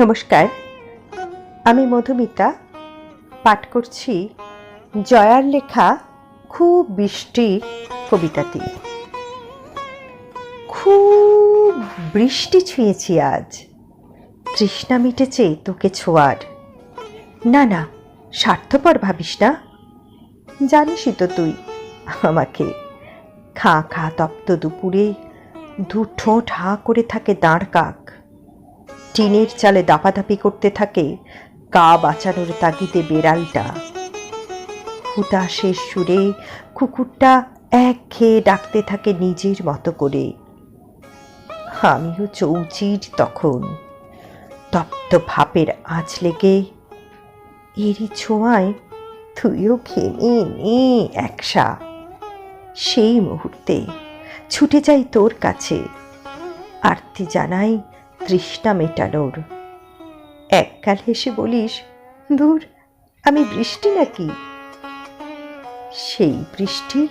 নমস্কার, আমি মধুমিতা। পাঠ করছি জয়ার লেখা খুব বৃষ্টি কবিতাটি। খুব বৃষ্টি ছুঁয়েছি আজ। তৃষ্ণা মিটেছে তোকে ছোঁয়ার। না না, স্বার্থপর ভাবিস না। জানিসই তো তুই আমাকে। খা খা, তপ্ত দুপুরে দু ঠোঁট হা করে থাকে দাঁড় কাক। টিনের চালে দাপাদাপি করতে থাকে, গা বাঁচানোর তাগিদে বেড়ালটা। হুতাশের সুরে কুকুরটা এক খেয়ে ডাকতে থাকে নিজের মতো করে। আমিও চৌচির তখন। তপ্ত ভাপের আঁচ লেগে এরই ছোঁয়ায় তুইও খেয়ে নে একসা। সেই মুহূর্তে ছুটে যাই তোর কাছে। আরতি জানাই তৃষ্ণা মেটানোর। এককাল হেসে বলিস দূর আমি বৃষ্টি নাকি? সেই বৃষ্টি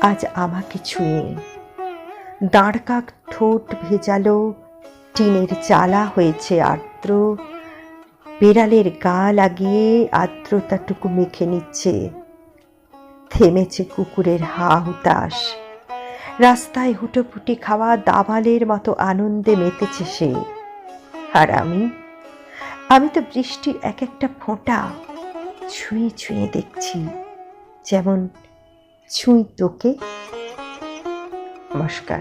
আজ আমাকে ছুঁয়ে। দাঁড়কাক ঠোঁট ভেজালো, টিনের চালা হয়েছে আর্দ্র। বেড়ালের গা লাগিয়ে আর্দ্রতাটুকু মেখে নিচ্ছে। থেমেছে কুকুরের হা হুতাশ রাস্তায় হুটোপুটি খাওয়া দাবালের মতো আনন্দে মেতেছে সে। আর আমি? আমি তো বৃষ্টির এক একটা ফোঁটা ছুঁয়ে ছুঁয়ে দেখছি, যেমন ছুঁই তোকে। নমস্কার।